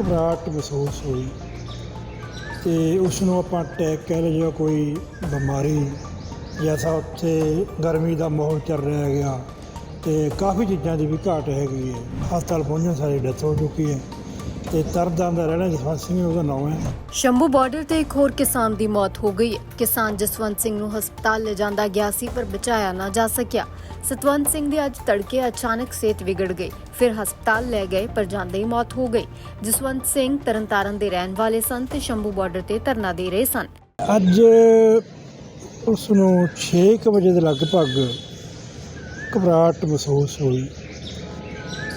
ਘਬਰਾਹਟ ਮਹਿਸੂਸ ਹੋਈ ਤੇ ਉਸ ਨੂੰ ਆਪਾਂ ਅਟੈਕ ਕਹਿ ਲਈਏ ਜਾਂ ਕੋਈ ਬਿਮਾਰੀ ਜੈਸਾ ਉੱਥੇ ਗਰਮੀ ਦਾ ਮਾਹੌਲ ਚੱਲ ਰਿਹਾ ਹੈਗਾ ਤੇ ਕਾਫੀ ਚੀਜ਼ਾਂ ਦੀ ਵੀ ਘਾਟ ਹੈਗੀ ਹੈ। ਹਸਪਤਾਲ ਪਹੁੰਚਣ ਸਾਰੀ ਡੈਥ ਹੋ ਚੁੱਕੀ ਹੈ। ਤੇ ਤਰਦਾਂ ਦਾ ਰਹਿਣਾ ਜਸਵੰਤ ਸਿੰਘ ਉਹਦਾ ਨਾਮ ਹੈ। ਸ਼ੰਭੂ ਬਾਰਡਰ ਤੇ ਇੱਕ ਹੋਰ ਕਿਸਾਨ ਦੀ ਮੌਤ ਹੋ ਗਈ। ਹੈ ਕਿਸਾਨ ਜਸਵੰਤ ਸਿੰਘ ਨੂੰ ਹਸਪਤਾਲ ਲਿਜਾਂਦਾ ਗਿਆ ਸੀ ਪਰ ਬਚਾਇਆ ਨਾ ਜਾ ਸਕਿਆ। ਸਤਵੰਤ ਸਿੰਘ ਦੀ ਅੱਜ ਤੜਕੇ ਅਚਾਨਕ ਸਿਹਤ ਵਿਗੜ ਗਈ। ਫਿਰ ਹਸਪਤਾਲ ਲੈ ਗਏ ਪਰ ਜਾਂਦੇ ਹੀ ਮੌਤ ਹੋ ਗਈ। ਜਸਵੰਤ ਸਿੰਘ ਤਰਨਤਾਰਨ ਦੇ ਰਹਿਣ ਵਾਲੇ ਸਨ ਤੇ ਸ਼ੰਭੂ ਬਾਰਡਰ ਤੇ ਧਰਨਾ ਦੇ ਰਹੇ ਸਨ। ਅੱਜ ਉਸ ਨੂੰ 6 ਵਜੇ ਦੇ ਲਗਭਗ ਘਬਰਾਹਟ ਮਹਿਸੂਸ ਹੋਈ।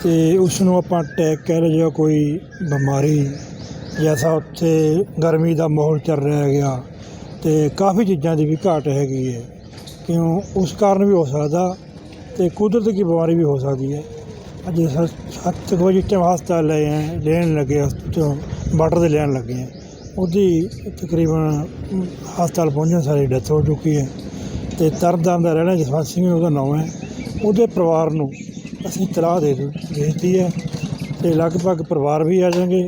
ਤੇ ਉਸ ਨੂੰ ਆਪਾਂ ਅਟੈਕ ਕਹਿ ਲਈਏ ਜਾਂ ਕੋਈ ਬਿਮਾਰੀ ਜੈਸਾ ਉੱਥੇ ਗਰਮੀ ਦਾ ਮਾਹੌਲ ਚੱਲ ਰਿਹਾ ਹੈਗਾ ਤੇ ਕਾਫੀ ਚੀਜ਼ਾਂ ਦੀ ਵੀ ਘਾਟ ਹੈਗੀ ਹੈ। ਕਿਉਂ? ਉਸ ਕਾਰਨ ਵੀ ਹੋ ਸਕਦਾ ਤੇ ਕੁਦਰਤ ਦੀ ਬਿਮਾਰੀ ਵੀ ਹੋ ਸਕਦੀ ਹੈ। ਅੱਜ ਸੱਤ ਕੁ ਵਜੇ ਟਾਈਮ ਹਸਪਤਾਲ ਲਏ ਆਏ ਲੈਣ ਲੱਗੇ ਹਸਪਤਾਲ ਬਾਰਡਰ ਦੇ ਲੈਣ ਲੱਗੇ ਹੈ ਉਹਦੀ ਤਕਰੀਬਨ ਹਸਪਤਾਲ ਪਹੁੰਚਣ ਸਾਰੀ ਡੈਥ ਹੋ ਚੁੱਕੀ ਹੈ ਤੇ ਤਰਨਤਾਰਨ ਦਾ ਰਹਿਣਾ ਜਸਵੰਤ ਸਿੰਘ ਉਹਦਾ ਨਾਮ ਹੈ। ਉਹਦੇ ਪਰਿਵਾਰ ਨੂੰ ਅਸੀਂ ਤਲਾਹ ਦੇ ਦਿੱਤੀ ਹੈ ਤੇ ਲਗਭਗ ਪਰਿਵਾਰ ਵੀ ਆ ਜਾਣਗੇ।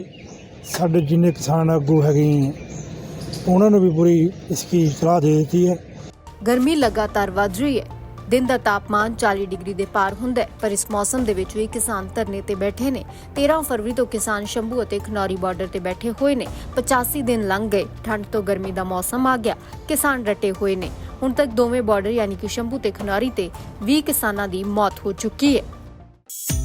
ਸਾਡੇ ਜਿੰਨੇ ਕਿਸਾਨ ਆਗੂ ਹੈਗੇ ਉਹਨਾਂ ਨੂੰ ਵੀ ਪੂਰੀ ਇਸ ਦੀ ਸਲਾਹ ਦੇ ਦਿੱਤੀ ਹੈ। ਗਰਮੀ ਲਗਾਤਾਰ ਵੱਧ ਰਹੀ ਹੈ। ਦਿਨ ਦਾ ਤਾਪਮਾਨ 40 ਡਿਗਰੀ ਦੇ ਪਾਰ ਹੁੰਦਾ ਹੈ, ਪਰ ਇਸ ਮੌਸਮ ਦੇ ਵਿੱਚ ਵੀ ਕਿਸਾਨ ਧਰਨੇ ਤੇ ਬੈਠੇ ਨੇ। 13 ਫਰਵਰੀ ਤੋਂ ਕਿਸਾਨ ਸ਼ੰਭੂ ਅਤੇ ਖਨੌਰੀ ਬਾਰਡਰ ਤੇ ਬੈਠੇ ਹੋਏ ਨੇ। 85 ਦਿਨ ਲੰਘ ਗਏ, ਠੰਡ ਤੋਂ ਗਰਮੀ ਦਾ ਮੌਸਮ ਆ ਗਿਆ। ਕਿਸਾਨ ਰਟੇ ਹੋਏ ਨੇ। ਹੁਣ ਤੱਕ ਦੋਵੇਂ ਬਾਰਡਰ ਯਾਨੀ ਕਿ ਸ਼ੰਭੂ ਤੇ ਖਨੌਰੀ ਤੇ 20 ਕਿਸਾਨਾਂ ਦੀ ਮੌਤ ਹੋ ਚੁੱਕੀ ਹੈ। you